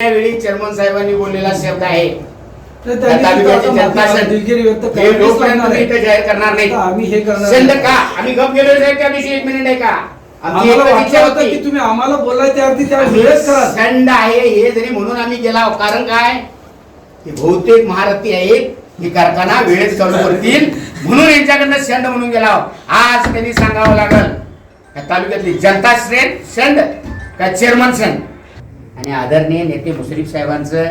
त्यावेळी चेअरमन साहेबांनी बोललेला शब्द आहे. जाहीर करणार नाही. आम्ही हे करणार. का? आम्ही गप गेलो साहेब त्या दिवशी एक मिनिट आहे का? तुम्ही आम्हाला बोलाय करा. संड आहे हे जरी म्हणून आम्ही गेला. कारण काय? की बहुतेक महारथी आहेत ही कारखाना वेळेत चालू करतील म्हणून यांच्याकडनं संड म्हणून गेला. आज त्यांनी सांगावं लागल तालुक्यातली जनता श्रेण संड का चेअरमन संड? आणि आदरणीय नेते मुश्रीफ साहेबांचं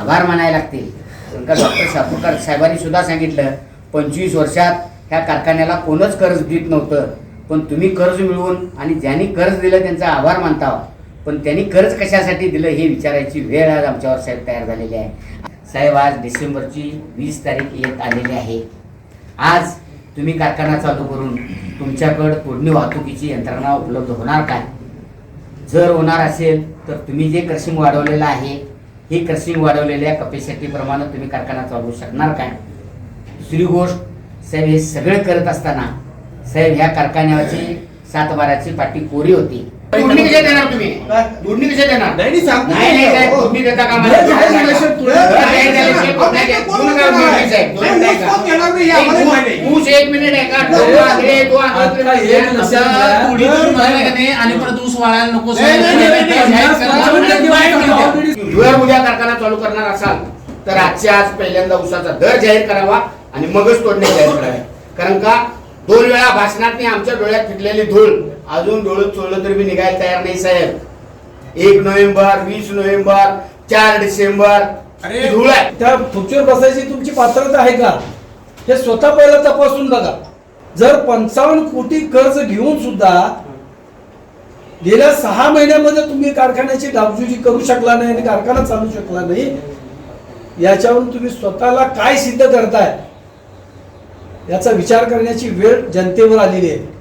आभार मानायला लागतील. कारण का डॉक्टर शापूरकर साहेबांनी सुद्धा सांगितलं पंचवीस वर्षात ह्या कारखान्याला कोणच कर्ज देत नव्हतं. पण तुम्ही कर्ज मिळवून आणि ज्यांनी कर्ज दिलं त्यांचा आभार मानता पण त्यांनी कर्ज कशासाठी दिलं हे विचारायची वेळ आज आमच्यावर साहेब तयार झालेली आहे. साहेब आज डिसेंबरची वीस तारीख येत आलेली आहे. आज तुम्ही कारखाना चालू करून तुमच्याकडं तोडणी वाहतुकीची यंत्रणा उपलब्ध होणार काय? जर होणार असेल तर तुम्ही जे क्रशिंग वाढवलेलं आहे हे क्रशिंग वाढवलेल्या कपॅसिटीप्रमाणे तुम्ही कारखाना चालवू शकणार काय दुसरी गोष्ट साहेब हे सगळं करत असताना साहेब ह्या कारखान्यावरची सात बाराची पाठी कोरी होती. तोडणी कशा देणार तुम्ही कशा देणार नाही, साहेब हो. देता का मला झाल्याशिवाय साहेब. का? एक. ऊस मिनिट आहे का दोन आकडे, दोन आकडे आता तुम्ही हे द्या. लक्षात आता घ्या. थोडी तुम्ही म्हणाले का नाही आणि परत ऊस वाढायला नको नाही, नाही, नाही, नाही, नाही. जाहीर करा. पन्नास टक्के बाहेर वाढ काढा. already जर उद्या कारखाना चालू करणार असाल तर आजच्या आज पहिल्यांदा उसाचा दर जाहीर करावा आणि मगच तोडणे जाहीर करावे कारण का दोन वेळा भाषणात आमच्या डोळ्यात फिटलेली धूळ अजून डोळं चोळलं तरी मी निघायला तयार नाही साहेब. एक नोव्हेंबर वीस नोव्हेंबर चार डिसेंबर. अरे, धूळ आहे. त्या खुर्चीवर बसायची तुमची पात्रता आहे का? हे स्वतः पहिलं तपासून बघा. जर पंचावन्न कोटी कर्ज घेऊन सुद्धा गेल्या सहा महिन्यामध्ये तुम्ही कारखान्याची डागडुजी करू शकला नाही आणि कारखाना चालू शकला नाही याच्यावरून तुम्ही स्वतःला काय सिद्ध करताय? याचा विचार करण्याची वेळ जनतेवर आलेली आहे.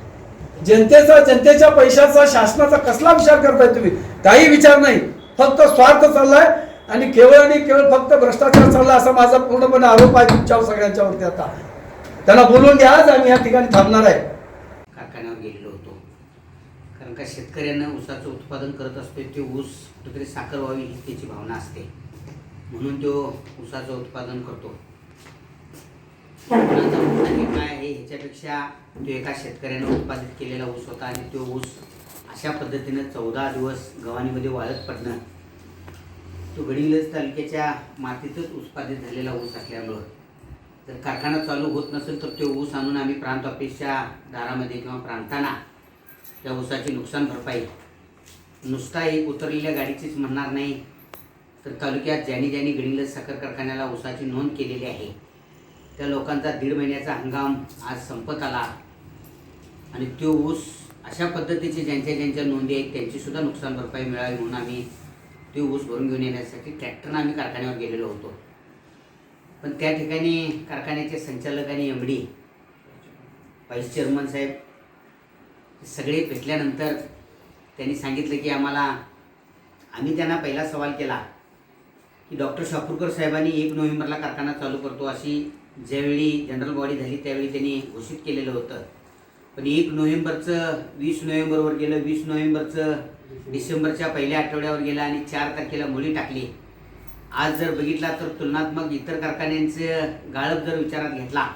जनतेचा जनतेच्या पैशाचा शासनाचा कसला विचार करताय तुम्ही? काही विचार नाही. फक्त स्वार्थ चाललाय आणि केवळ आणि केवळ फक्त भ्रष्टाचार चालला असा माझा पूर्णपणे आरोप आहे तुमच्यावर सगळ्यांच्यावरती आता. त्यांना बोलून घ्या आज आम्ही या ठिकाणी थांबणार आहे. कारखान्यावर गेलेलो होतो. कारण का शेतकऱ्यांना ऊसाचं उत्पादन करत असतो ते ऊस कुठेतरी साखर व्हावी त्याची भावना असते. म्हणून तो ऊसाचं उत्पादन करतो. कोणाचा काय आहे ह्याच्यापेक्षा तो एका शेतकऱ्यानं उत्पादित केलेला ऊस होता आणि तो ऊस अशा पद्धतीनं चौदा दिवस गव्हाणीमध्ये वाळत पडणं तो गडिंगलज तालुक्याच्या मातीतच उत्पादित झालेला ऊस असल्यामुळं. जर कारखाना चालू होत नसेल तर तो ऊस आणून आम्ही प्रांत ऑफिसच्या दारामध्ये किंवा प्रांतांना त्या ऊसाची नुकसान भरपाई. नुसता एक उतरलेल्या गाडीचीच म्हणणार नाही. तर तालुक्यात ज्यांनी ज्यांनी गडिंगलज साखर कारखान्याला ऊसाची नोंद केलेली आहे त्या लोकांचा दीड महिन्याचा हंगाम आज संपत आला. आणि तो ऊस अशा पद्धतीचे ज्यांच्या ज्यांच्या नोंदी आहेत त्यांचीसुद्धा नुकसान भरपाई मिळावी म्हणून आम्ही ते ऊस भरून घेऊन येण्यासाठी ट्रॅक्टरनं आम्ही कारखान्यावर गेलेलो होतो. पण त्या ठिकाणी कारखान्याचे संचालक आणि एम डी व्हाईस चेअरमन साहेब सगळे भेटल्यानंतर त्यांनी सांगितलं की आम्हाला आम्ही त्यांना पहिला सवाल केला की डॉक्टर शापूरकर साहेबांनी एक नोव्हेंबरला कारखाना चालू करतो अशी ज्यावेळी जनरल बॉडी झाली त्यावेळी त्यांनी घोषित केलेलं होतं. पण एक नोव्हेंबरचं वीस नोव्हेंबरवर गेलं वीस नोव्हेंबरचं डिसेंबरच्या पहिल्या आठवड्यावर गेलं आणि चार तारखेला मुली टाकली. आज जर बघितला तर तुलनात्मक इतर कारखान्यांचं गाळप जर विचारात घेतला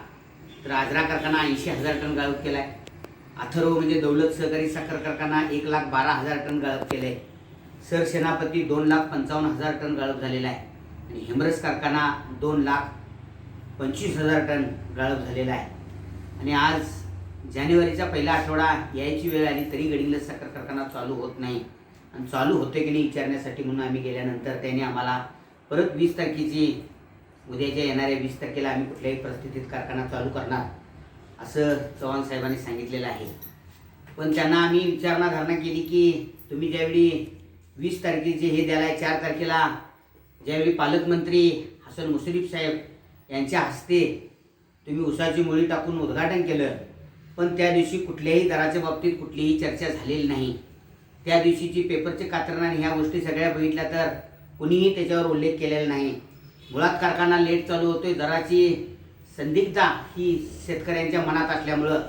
तर आजरा कारखाना ऐंशी हजार टन गाळप केला आहे अथर्व म्हणजे दौलत सहकारी साखर कारखाना एक लाख बारा हजार टन गाळप केलं आहे सर सेनापती दोन लाख पंचावन्न हजार टन गाळप झालेला आहे. आणि हेमरस कारखाना दोन लाख पंचवीस हजार टन गाळप झालेला आहे. आणि आज जानेवारीचा पहिला आठवडा यायची वेळ आली तरी गडिंगला साखर कारखाना चालू होत नाही. आणि चालू होते की नाही विचारण्यासाठी म्हणून आम्ही गेल्यानंतर त्यांनी आम्हाला परत वीस तारखेची उद्याच्या येणाऱ्या वीस तारखेला आम्ही कुठल्याही परिस्थितीत कारखाना चालू करणार असं चव्हाण साहेबांनी सांगितलेलं आहे. पण त्यांना आम्ही विचारणा धारणा केली की तुम्ही ज्यावेळी वीस तारखेचे हे द्यायला आहे, चार तारखेला ज्यावेळी पालकमंत्री हसन मुश्रीफ साहेब यांच्या हस्ते तुम्ही उसाची मुळी टाकून उद्घाटन केलं. पण त्या दिवशी कुठल्याही दराच्या बाबतीत कुठलीही चर्चा झालेली नाही. त्या दिवशीची पेपरचे कात्रण आणि ह्या गोष्टी सगळ्या बघितल्या तर कुणीही त्याच्यावर उल्लेख केलेला नाही. मुळात कारखाना लेट चालू होतोय. दराची संदिग्धता ही शेतकऱ्यांच्या मनात असल्यामुळं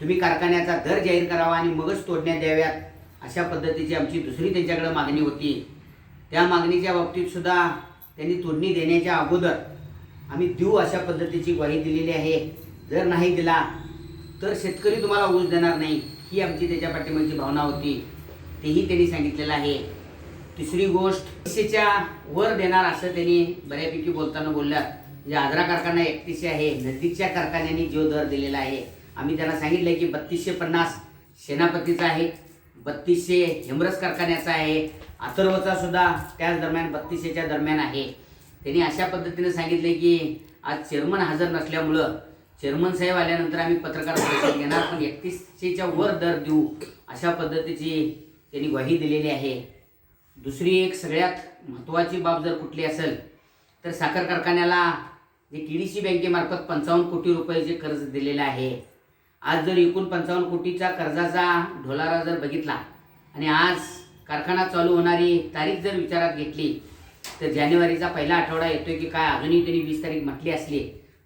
तुम्ही कारखान्याचा दर जाहीर करावा आणि मगच तोडण्यात द्याव्यात अशा पद्धतीची आमची दुसरी त्यांच्याकडे मागणी होती. त्या मागणीच्या बाबतीत सुद्धा त्यांनी तोडणी देण्याच्या अगोदर आम्ही देऊ अशा पद्धतीची ग्वाही दिलेली आहे. जर नाही दिला तर शेतकरी तुम्हाला ऊस देणार नाही ही आमची त्याच्या पाठिंबाची भावना होती. तेही त्यांनी सांगितलेलं आहे. तिसरी गोष्ट एकतीसशेच्या वर देणार असं त्यांनी बऱ्यापैकी बोलताना बोलल्या म्हणजे आग्रा कारखाना एकतीसशे आहे नजदीकच्या कारखान्यांनी जो दर दिलेला आहे. आम्ही त्यांना सांगितलं की बत्तीसशे पन्नास सेनापतीचा आहे बत्तीसशे हेमरस कारखान्याचा आहे. अथर्वचा सुद्धा त्याच दरम्यान बत्तीसशेच्या दरम्यान आहे. त्यांनी अशा पद्धतीने सांगितले की आज चेअरमन हजर नसल्यामुळं चेअरमन साहेब आल्यानंतर आम्ही पत्रकार परिषद घेणार पण एकतीसशेच्या वर दर देऊ अशा पद्धतीची त्यांनी ग्वाही दिलेली आहे. दुसरी एक सगळ्यात महत्त्वाची बाब जर कुठली असेल तर साखर कारखान्याला जे टी डी सी बँकेमार्फत पंचावन्न कोटी रुपयाचे कर्ज दिलेलं आहे. आज जर एकूण पंचावन्न कोटीचा कर्जाचा ढोलारा जर बघितला आणि आज कारखाना चालू होणारी तारीख जर विचारात घेतली तर जानेवारीचा पहिला आठवडा येतोय की काय? अजूनही त्यांनी वीस तारीख म्हटली असली.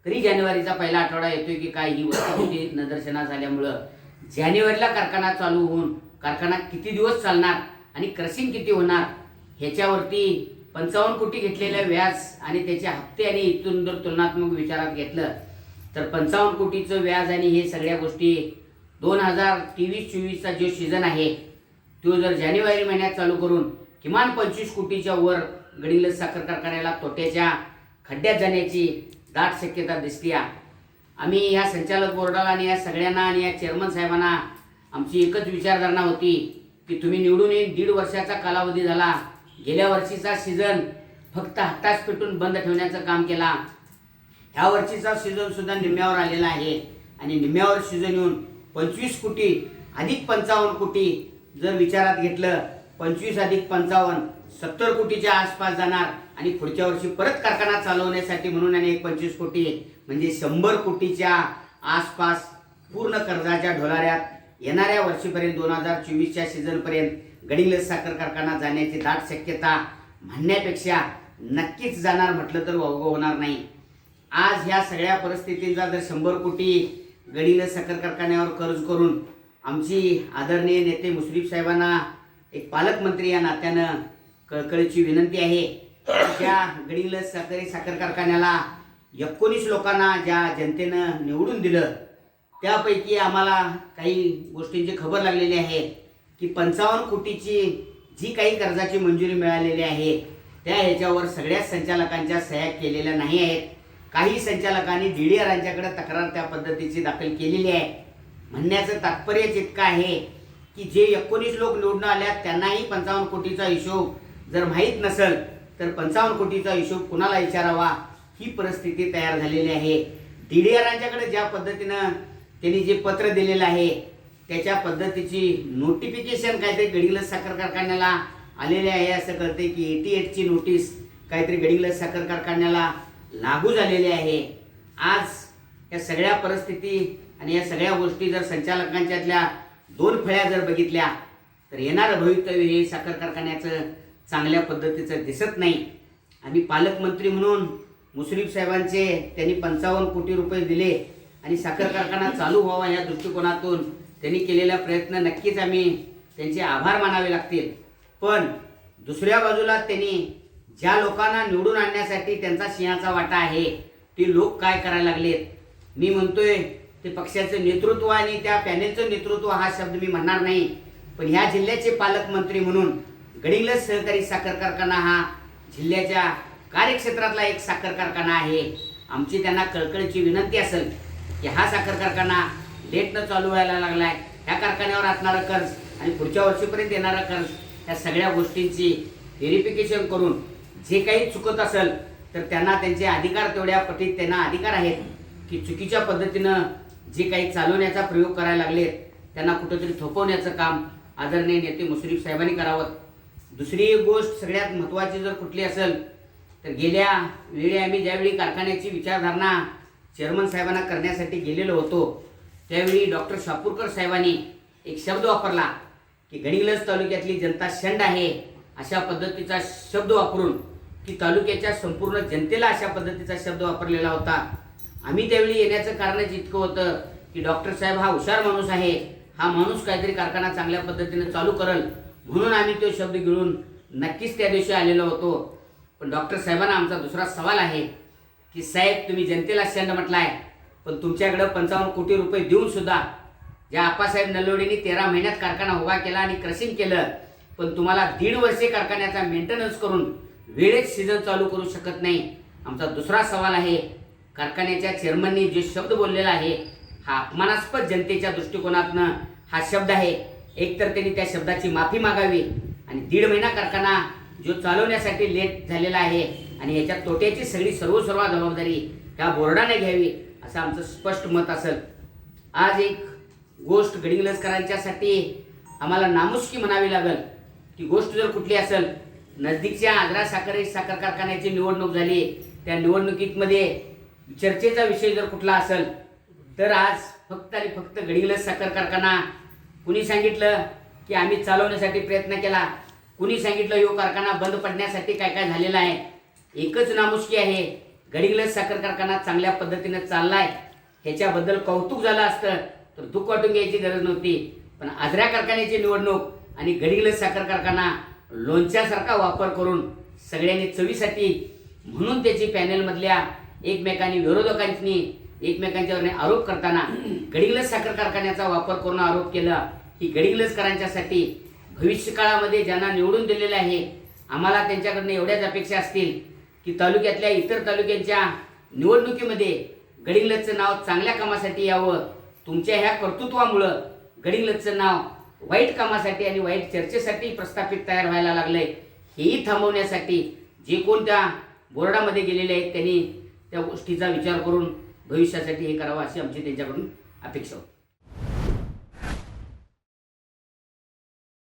तरी जानेवारीचा पहिला आठवडा येतोय की काय? ही वस्तुस्थिती निदर्शनास आल्यामुळं जानेवारीला कारखाना चालू होऊन कारखाना किती दिवस चालणार आणि क्रशिंग किती होणार? ह्याच्यावरती पंचावन्न कोटी घेतलेलं व्याज आणि त्याचे हप्ते आणि इथून जर तुलनात्मक विचारात घेतलं तर पंचावन्न कोटीचं व्याज आणि हे सगळ्या गोष्टी दोन हजार तेवीस चोवीसचा जो सीझन आहे तो जर जानेवारी महिन्यात चालू करून किमान पंचवीस कोटीच्या वर गडील साखर कारखान्याला तोट्याच्या खड्ड्यात जाण्याची दाट शक्यता दिसते आहे. आम्ही या संचालक बोर्डाला आणि या सगळ्यांना आणि या चेअरमन साहेबांना आमची एकच विचारधारणा होती की तुम्ही निवडून येईन. दीड वर्षाचा कालावधी झाला. गेल्या वर्षीचा सीझन फक्त हताश पेटून बंद ठेवण्याचं काम केला. ह्या वर्षीचा सीझनसुद्धा निम्म्यावर आलेला आहे. आणि निम्म्यावर सीझन येऊन पंचवीस कोटी अधिक पंचावन्न कोटी जर विचारात घेतलं पंचवीस अधिक पंचावन्न सत्तर कोटीच्या आसपास जाणार आणि पुढच्या वर्षी परत कारखाना चालवण्यासाठी म्हणून आणि एक पंचवीस कोटी म्हणजे शंभर कोटीच्या आसपास पूर्ण कर्जाच्या ढोलाऱ्यात येणाऱ्या वर्षीपर्यंत दोन हजार चोवीसच्या सीझनपर्यंत गडिंग्लज साखर कारखाना जाण्याची दाट शक्यता म्हणण्यापेक्षा नक्कीच जाणार म्हटलं तर वावगं होणार नाही. आज ह्या सगळ्या परिस्थितींचा जर शंभर कोटी गडिंग्लज साखर कारखान्यावर कर्ज करून आमची आदरणीय नेते मुश्रीफ साहेबांना एक पालकमंत्री या नात्यानं कळकळीची विनंती आहे की त्या गडिंग्लज साखरी साखर कारखान्याला एकोणीस लोकांना ज्या जनतेनं निवडून दिलं त्यापैकी आम्हाला काही गोष्टींची खबर लागलेली आहे की पंचावन्न कोटीची जी काही कर्जाची मंजुरी मिळालेली आहे त्या ह्याच्यावर सगळ्याच संचालकांच्या सह्या केलेल्या नाही आहेत. काही संचालकांनी डी डी यांच्याकडे तक्रार त्या पद्धतीची दाखल केलेली आहे. म्हणण्याचं तात्पर्यच इतकं आहे की जे एकोणीस लोक निवडून आल्यात त्यांनाही पंचावन्न कोटीचा हिशोब जर माहीत नसेल तर पंचावन्न कोटीचा हिशोब कुणाला विचारावा? ही परिस्थिती तयार झालेली आहे. डी डी यांच्याकडे ज्या पद्धतीनं त्यांनी जे पत्र दिलेलं आहे त्याच्या पद्धतीची नोटिफिकेशन काहीतरी गडिंग्लज साखर कारखान्याला आलेले आहे. असं कळते की एटी एटची नोटीस काहीतरी गडिंग्लज साखर कारखान्याला लागू झालेली आहे. आज या सगळ्या परिस्थिती आणि या सगळ्या गोष्टी जर संचालकांच्यातल्या दोन फळ्या जर बघितल्या तर येणारं भवितव्य हे साखर कारखान्याचं चांगल्या पद्धतीचं दिसत नाही. आणि पालकमंत्री म्हणून मुश्रीफ साहेबांचे त्यांनी पंचावन्न कोटी रुपये दिले आणि साखर कारखाना चालू व्हावा या दृष्टिकोनातून त्यांनी केलेला प्रयत्न नक्कीच आम्ही त्यांचे आभार मानावे लागतील. पण दुसऱ्या बाजूला त्यांनी ज्या लोकांना निवडून आणण्यासाठी त्यांचा सिंहाचा वाटा आहे ते लोक काय करायला लागलेत? मी म्हणतोय ते पक्षाचं नेतृत्व आणि त्या पॅनेलचं नेतृत्व हा शब्द मी म्हणणार नाही. पण ह्या जिल्ह्याचे पालकमंत्री म्हणून गडिंग्लज सहकारी साखर कारखाना हा जिल्ह्याच्या कार्यक्षेत्रातला एक साखर कारखाना आहे. आमची त्यांना कळकळीची विनंती असेल की हा साखर कारखाना लेटनं चालू व्हायला आहे ह्या कारखान्यावर असणारं कर्ज आणि पुढच्या वर्षीपर्यंत येणारं कर्ज या सगळ्या गोष्टींची व्हेरिफिकेशन करून जे काही चुकत असेल तर त्यांना त्यांचे अधिकार तेवढ्या पटीत त्यांना अधिकार आहेत की चुकीच्या पद्धतीनं जे काही चालवण्याचा प्रयोग करायला लागलेत त्यांना कुठंतरी थोपवण्याचं काम आदरणीय नेते मुश्रीफ साहेबांनी करावं. दुसरी एक गोष्ट सगळ्यात महत्त्वाची जर कुठली असेल तर गेल्या वेळी आम्ही ज्यावेळी कारखान्याची विचारधारणा चेअरमन साहेबांना करण्यासाठी गेलेलो होतो त्यावेळी डॉक्टर शापूरकर साहेबांनी एक शब्द वापरला की गडिंग्लज तालुक्यातली जनता शंड आहे अशा पद्धतीचा शब्द वापरून की तालुक्याच्या संपूर्ण जनतेला अशा पद्धतीचा शब्द वापरलेला होता. आम्ही त्यावेळी येण्याचं कारणच इतकं होतं की डॉक्टर साहेब हा हुशार माणूस आहे हा माणूस काहीतरी कारखाना चांगल्या पद्धतीने चालू करल म्हणून आम्ही तो शब्द गिळून नक्कीच त्या दिवशी आलेलो होतो. पण डॉक्टर साहेबांना आमचा दुसरा सवाल आहे की साहेब तुम्ही जनतेला शेंड म्हटलाय पण तुमच्याकडं पंचावन्न कोटी रुपये देऊन सुद्धा ज्या आप्पासाहेब नल्लोडींनी तेरा महिन्यात कारखाना उभा केला आणि क्रशिंग केलं पण तुम्हाला दीड वर्षे कारखान्याचा मेंटेनन्स करून वेळेत सीझन चालू करू शकत नाही? आमचा दुसरा सवाल आहे कारखान्याच्या चेअरमननी जे शब्द बोललेला आहे हा अपमानास्पद जनतेच्या दृष्टिकोनातनं हा शब्द आहे. एकतर त्यांनी त्या शब्दाची माफी मागावी आणि दीड महिना कारखाना जो चालवण्यासाठी लेट झालेला आहे आणि याच्या तोट्याची सगळी सर्व सर्व जबाबदारी ह्या बोर्डाने घ्यावी असं आमचं स्पष्ट मत असेल. आज एक गोष्ट गडिंगलजकरांच्यासाठी आम्हाला नामुष्की म्हणावी लागल. ती गोष्ट जर कुठली असेल नजदीकच्या आग्रा साखर साखर कारखान्याची निवडणूक झाली त्या निवडणुकीमध्ये चर्चेचा विषय जर कुठला असेल तर आज फक्त आणि फक्त गडिंगलज साखर कारखाना कुणी सांगितलं की आम्ही चालवण्यासाठी प्रयत्न केला? कुणी सांगितलं यो कारखाना बंद पडण्यासाठी काय काय झालेलं आहे? एकच नामुष्की आहे. गडिंगलज साखर कारखाना चांगल्या पद्धतीनं चाललाय. ह्याच्याबद्दल कौतुक झालं असतं तर दुःख वाटून घ्यायची गरज नव्हती. पण आजऱ्या कारखान्याची निवडणूक आणि गडिंगलज साखर कारखाना लोणच्यासारखा वापर करून सगळ्यांनी चवीसाठी म्हणून त्याची पॅनेलमधल्या एकमेकांनी विरोधकांनी एकमेकांच्यावर आरोप करताना गडिंगलज साखर कारखान्याचा वापर करून आरोप केला की गडिंगलजकरांच्यासाठी भविष्यकाळामध्ये ज्यांना निवडून दिलेले आहे आम्हाला त्यांच्याकडनं एवढ्याच अपेक्षा असतील की तालुक्यातल्या इतर तालुक्यांच्या निवडणुकीमध्ये गडिंगलजचं नाव चांगल्या कामासाठी यावं. तुमच्या ह्या कर्तृत्वामुळं गडिंगलजचं नाव वाईट कामासाठी आणि वाईट चर्चेसाठी प्रस्थापित तयार व्हायला लागलंय. हेही थांबवण्यासाठी जे कोण त्या बोर्डामध्ये गेलेले आहेत त्यांनी त्या गोष्टीचा विचार करून भविष्यासाठी हे करावं अशी आमची त्यांच्याकडून अपेक्षा होती